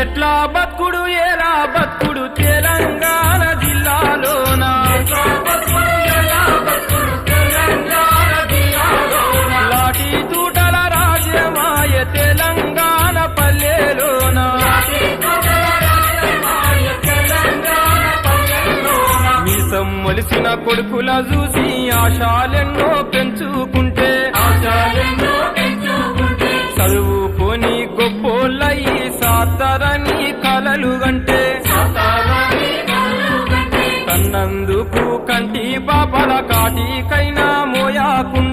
ఎట్లా బతుకుడు ఎలా బతుకుడు తెలంగాణ జిల్లాలోన? లాఠీ తూటల రాజ్యమాయ తెలంగాణ పల్లెలోనా? మీసం మొలిసిన కొడుకుల చూసి ఆశాలెన్నో పెంచుకుంటే సాతారని కలలు అంటే కన్నందుకు కంటి పాపల కాటికైనా మోయాకుండా